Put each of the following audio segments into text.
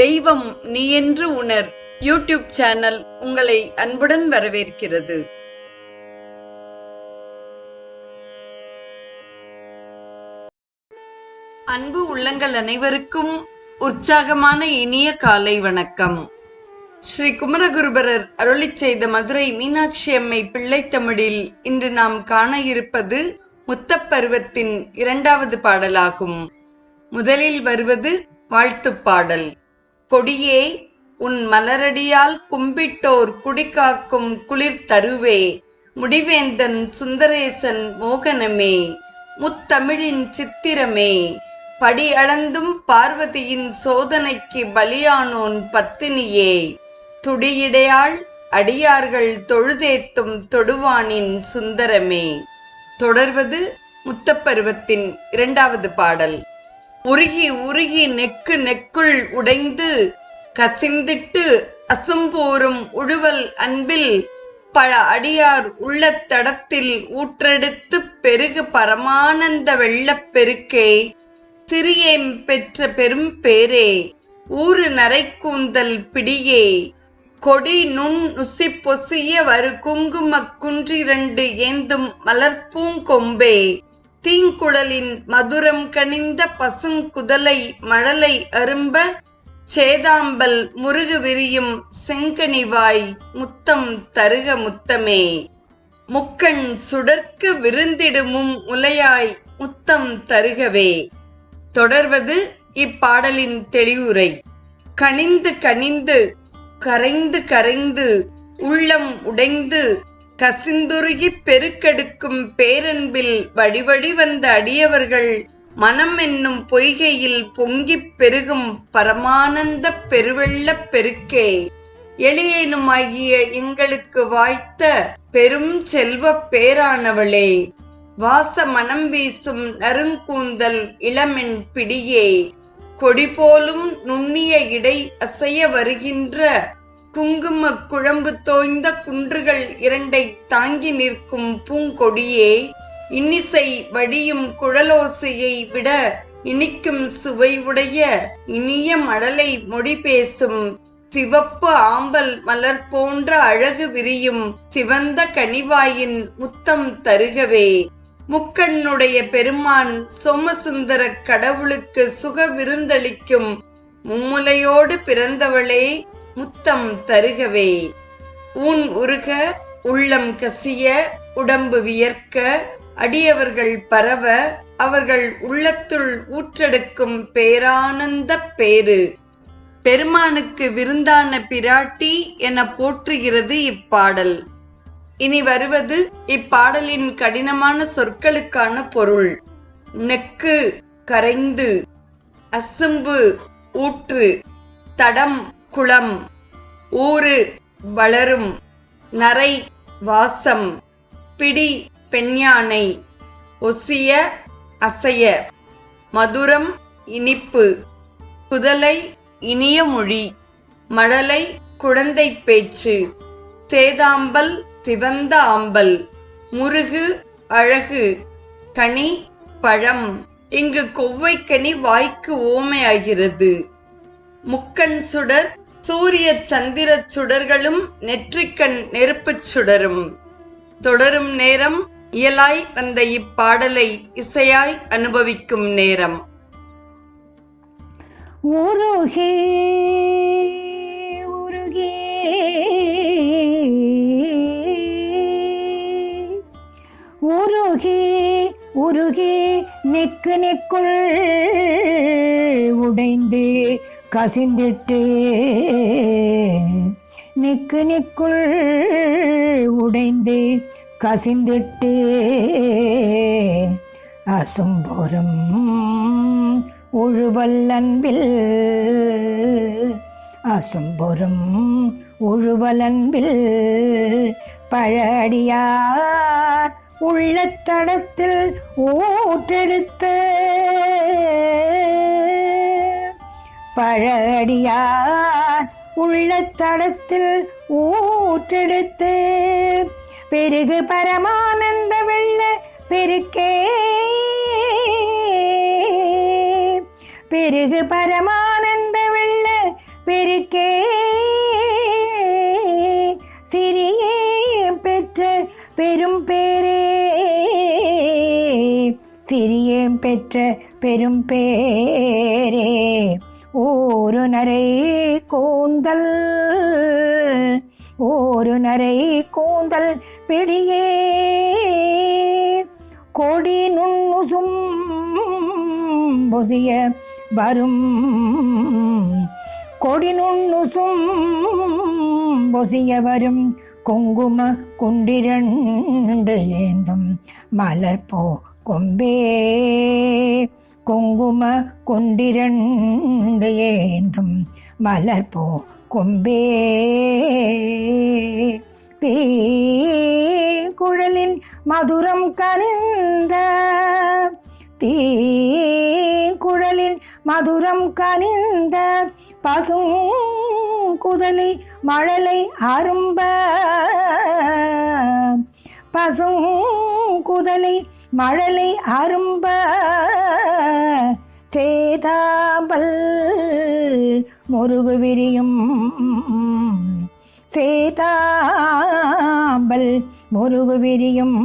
தெய்வம் நீ என்று உணர். யூடியூப் சேனல் உங்களை அன்புடன் வரவேற்கிறது. அன்பு உள்ளங்கள் அனைவருக்கும் உற்சாகமான இனிய காலை வணக்கம். ஸ்ரீ குமரகுருபரர் அருளிச் செய்த மதுரை மீனாட்சி அம்மை பிள்ளைத்தமிழில் இன்று நாம் காண இருப்பது முத்தப்பருவத்தின் இரண்டாவது பாடலாகும். முதலில் வருவது வாழ்த்துப் பாடல். கொடியே உன் மலரடியால் கும்பிட்டோர் குடிகாக்கும் குளிர் தருவே. முடிவேந்தன் சுந்தரேசன் மோகனமே முத்தமிழின் சித்திரமே. படி அளந்தும் பார்வதியின் சோதனைக்கு பலியானோன் பத்தினியே. துடியிடையாள் அடியார்கள் தொழுதேத்தும் தொடுவானின் சுந்தரமே. தொடர்வது முத்தப்பருவத்தின் இரண்டாவது பாடல். உருகி உருகி நெக்கு நெக்குள் உடைந்து கசிந்திட்டு அசும்போரும் உழுவல் அன்பில் பல அடியார் உள்ளத்தடத்தில் ஊற்றெடுத்து பெருகு பரமானந்த வெள்ளப்பெருக்கே சிறியேம் பெற்ற பெரும் பேரே ஊறு நரைக்கூந்தல் பிடியே. கொடி நுண் நுசி பொசிய வரு குங்குமக் குன்றிரண்டு ஏந்தும் மலர்பூங்கொம்பே தீங்குழலின் மதுரம் கனிந்த பசுங்குதலை மழலை அரும்ப சேதாம்பல் முருகு விரியும் செங்கனிவாய் முத்தம் தருக முத்தமே. முக்கண் சுடர்க்கு விருந்திடுமும் உலையாய் முத்தம் தருகவே. தொடர்வது இப்பாடலின் தெளிவுரை. கனிந்து கனிந்து கரைந்து கரைந்து உள்ளம் உடைந்து கசிந்துருகிப் பெருக்கெடுக்கும் பேரன்பில் வழிவழி வந்த அடியவர்கள் மனம் என்னும் பொய்கையில் பொங்கிப் பெருகும் பரமானந்த பெருவெள்ளப் பெருக்கே. எளியேனுமாகிய எங்களுக்கு வாய்த்த பெரும் செல்வப் பேரானவளே வாச மனம் வீசும் நறுங்கூந்தல் இளமென் பிடியே. கொடி போலும் நுண்ணிய இடை அசைய வருகின்ற குங்கும குழம்பு தோய்ந்த குன்றுகள் இரண்டை தாங்கி நிற்கும் பூங்கொடியே இன்னிசை வடியும் குழலோசையை விட இனிக்கும் சுவை உடைய இனிய மடலை மொழி பேசும் சிவப்பு ஆம்பல் மலர் போன்ற அழகு விரியும் சிவந்த கனிவாயின் முத்தம் தருகவே. முக்கண்ணுடைய பெருமான் சோமசுந்தர கடவுளுக்கு சுக விருந்தளிக்கும் மும்முலையோடு பிறந்தவளே முத்தம் தருகவே. ஊன் உருக உள்ளம் கசிய உடம்பு வியர்க்க அடியவர்கள் பரவ அவர்கள் உள்ளத்துள் ஊற்றெடுக்கும் பேரானந்த பேரு பெருமானுக்கு விருந்தான பிராட்டி என போற்றுகிறது இப்பாடல். இனி வருவது இப்பாடலின் கடினமான சொற்களுக்கான பொருள். நெக்கு கரைந்து அசும்பு ஊற்று தடம் குளம் ஊறு வளரும் நரை வாசம் பிடி பெண்யானை ஒசிய அசைய மதுரம் இனிப்பு புதலை இனிய மொழி மழலை குழந்தை பேச்சு சேதாம்பல் சிவந்த ஆம்பல் முருகு அழகு கனி பழம். இங்கு கொவ்வைக்கனி வாய்க்கு ஓமையாகிறது. முக்கன் சுடர் சூரிய சந்திர சுடர்களும் நெற்றிக்கண் நெருப்புச் சுடரும். தொடரும் நேரம் இயலாய் வந்த இப்பாடலை இசையாய் அனுபவிக்கும் நேரம். உருகி உருகி உருகி உருகி நெக்கு நெக்குள் உடைந்து கசிந்திட்டு. நெக்கு நெக்குள் உடைந்து கசிந்திட்டு. அசும்பொரும் உழுவல்லன்பில் அசும்பொரும் உழுவல் அன்பில் பழடியார் உள்ளத்தடத்தில் ஊற்றெடுத்த. பழடியார் உள்ளத்தடத்தில் ஊற்றெடுத்து பெருகு பரமானந்த வெள்ள பெருக்கே. பெருகு பரமானந்த வெள்ள பெருக்கே. சிறிய பெற்ற பெரும் பேரே. சிறியேம் பெற்ற பெரும் பேரே ஒரு நரை கூந்தல் ஒரு நரை கூந்தல் பிடியே. கொடி நுண்ணுசும் பொசிய வரும். கொடி நுண்ணுசும் பொசிய வரும். குங்கும குண்டிரண்டு ஏந்தும் மலர்போ கொம்பே குங்கும குண்டிரண்டு ஏந்தும் மலர்போ கொம்பே. தீ குழலின் மதுரம் கனிந்த தீ குழலின் மதுரம் கனிந்த பசும் குதலை மழலை அரும்ப. பசும் குதலை மழலை அரும்ப சேதாம்பல் முருகு விரியும் சேதாம்பல் முருகு விரியும்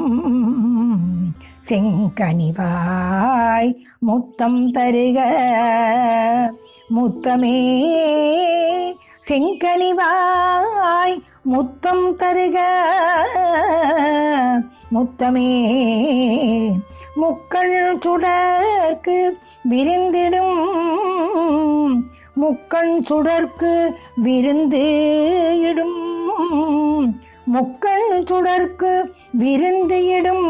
செங்கனிவாய் முத்தம் தருக முத்தமே செங்கனிவாய் முத்தம் தருக. முத்தமே முக்கள் சுடர்க்கு விரிந்திடும். முக்கண் சுடர்க்கு விருந்து இடும் முக்கண் சுடர்க்கு விருந்து இடும்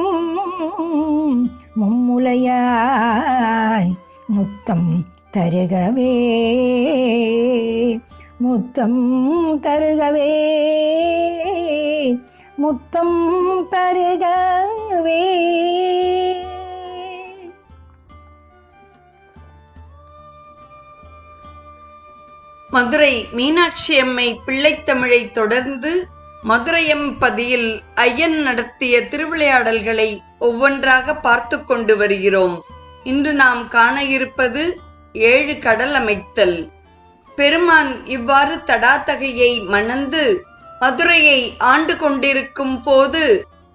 மும்முலையாய் முத்தம் தருகவே. முத்தம் தருகவே. முத்தம் தருகவே. மதுரை மீனாட்சி அம்மை பிள்ளைத்தமிழை தொடர்ந்து மதுரையம்பதியில் ஐயன் நடத்திய திருவிளையாடல்களை ஒவ்வொன்றாக பார்த்து கொண்டு வருகிறோம். இன்று நாம் காண இருப்பது ஏழு கடல் அமைத்தல். பெருமான் இவ்வாறு தடாதகையை மணந்து மதுரையை ஆண்டு கொண்டிருக்கும் போது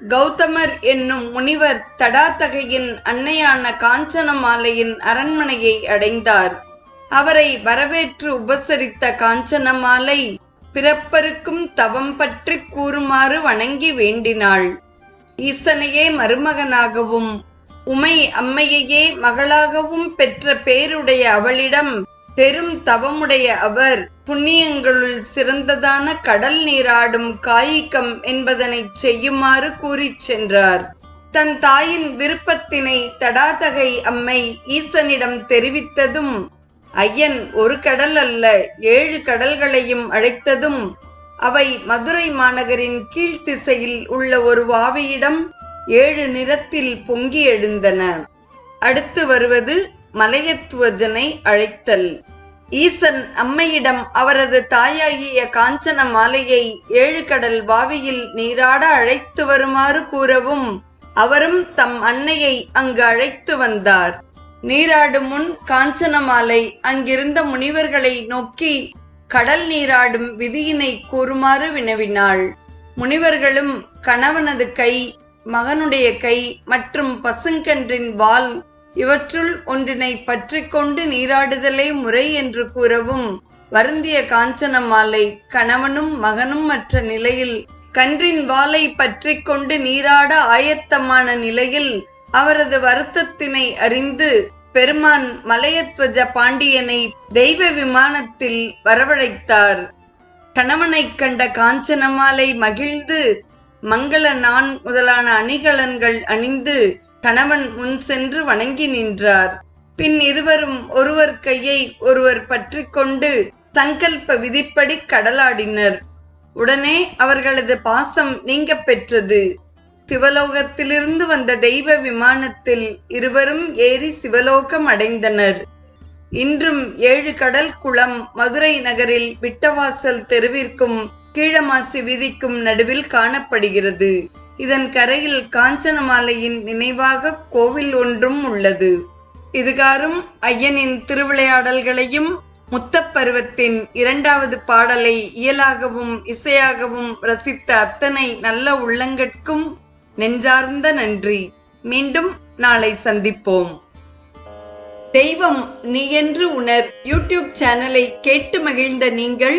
கௌதமர் என்னும் முனிவர் தடாதகையின் அன்னையான காஞ்சனமாலையின் அரண்மனையை அடைந்தார். அவரை வரவேற்று உபசரித்த காஞ்சனமாலை பிறப்பருக்கும் தவம் பற்றி கூறுமாறு வணங்கி வேண்டினாள். ஈசனையே மருமகனாகவும் உமை அம்மையையே மகளாகவும் பெற்ற பேருடைய அவளிடம் பெரும் தவமுடைய அவர் புண்ணியங்களுள் சிறந்ததான கடல் நீராடும் காய்கம் என்பதனை செய்யுமாறு கூறிச் சென்றார். தன் தாயின் விருப்பத்தினை தடாதகை அம்மை ஈசனிடம் தெரிவித்ததும் ஐயன் ஒரு கடல் அல்ல ஏழு கடல்களையும் அழைத்ததும் அவை மதுரை மாநகரின் கீழ்த்திசையில் உள்ள ஒரு வாவியிடம் ஏழு நிறத்தில் பொங்கி எழுந்தன. அடுத்து வருவது மலையத்துவஜனை அழைத்தல். ஈசன் அம்மையிடம் அவரது தாயாகிய காஞ்சன மாலையை ஏழு கடல் வாவியில் நீராட அழைத்து வருமாறு கூறவும் அவரும் தம் அன்னையை அங்கு அழைத்து வந்தார். நீராடும் முன் காஞ்சனமாலை அங்கிருந்த முனிவர்களை நோக்கி கடல் நீராடும் விதியினை கூறுமாறு வினவினாள். முனிவர்களும் கணவனது கை மகனுடைய கை மற்றும் பசுங்கன்றின் வால் இவற்றுள் ஒன்றினை பற்றி கொண்டு நீராடுதலே முறை என்று கூறவும். வருந்திய காஞ்சனமாலை கணவனும் மகனும் மற்ற நிலையில் கன்றின் வாளை பற்றி கொண்டு நீராட ஆயத்தமான நிலையில் அவரது வருத்தத்தினை அறிந்து பெருமான் மலையத்வஜ பாண்டியனை தெய்வ விமானத்தில் வரவழைத்தார். கணவனைக் கண்ட காஞ்சனமாலை மகிழ்ந்து மங்கள நான் முதலான அணிகலன்கள் அணிந்து கணவன் முன் சென்று வணங்கி நின்றார். பின் இருவரும் ஒருவர் கையை ஒருவர் பற்றி கொண்டு சங்கல்ப விதிப்படி கடலாடினர். உடனே அவர்களது பாசம் நீங்க பெற்றது. சிவலோகத்திலிருந்து வந்த தெய்வ விமானத்தில் இருவரும் ஏறி சிவலோகம் அடைந்தனர். இன்றும் ஏழு கடல் குளம் மதுரை நகரில் விட்டவாசல் தெருவிற்கும் கீழமாசி விதிக்கும் நடுவில் காணப்படுகிறது. இதன் கரையில் காஞ்சனமாலையின் நினைவாக கோவில் ஒன்றும் உள்ளது. இதுகாரும் ஐயனின் திருவிளையாடல்களையும் முத்தப்பருவத்தின் இரண்டாவது பாடலை இயலாகவும் இசையாகவும் ரசித்த அத்தனை நல்ல உள்ளங்கட்கும் நெஞ்சார்ந்த நன்றி. மீண்டும் நாளை சந்திப்போம். தெய்வம் நீ என்று உணர் யூடியூப் சேனலை கேட்டு மகிழ்ந்த நீங்கள்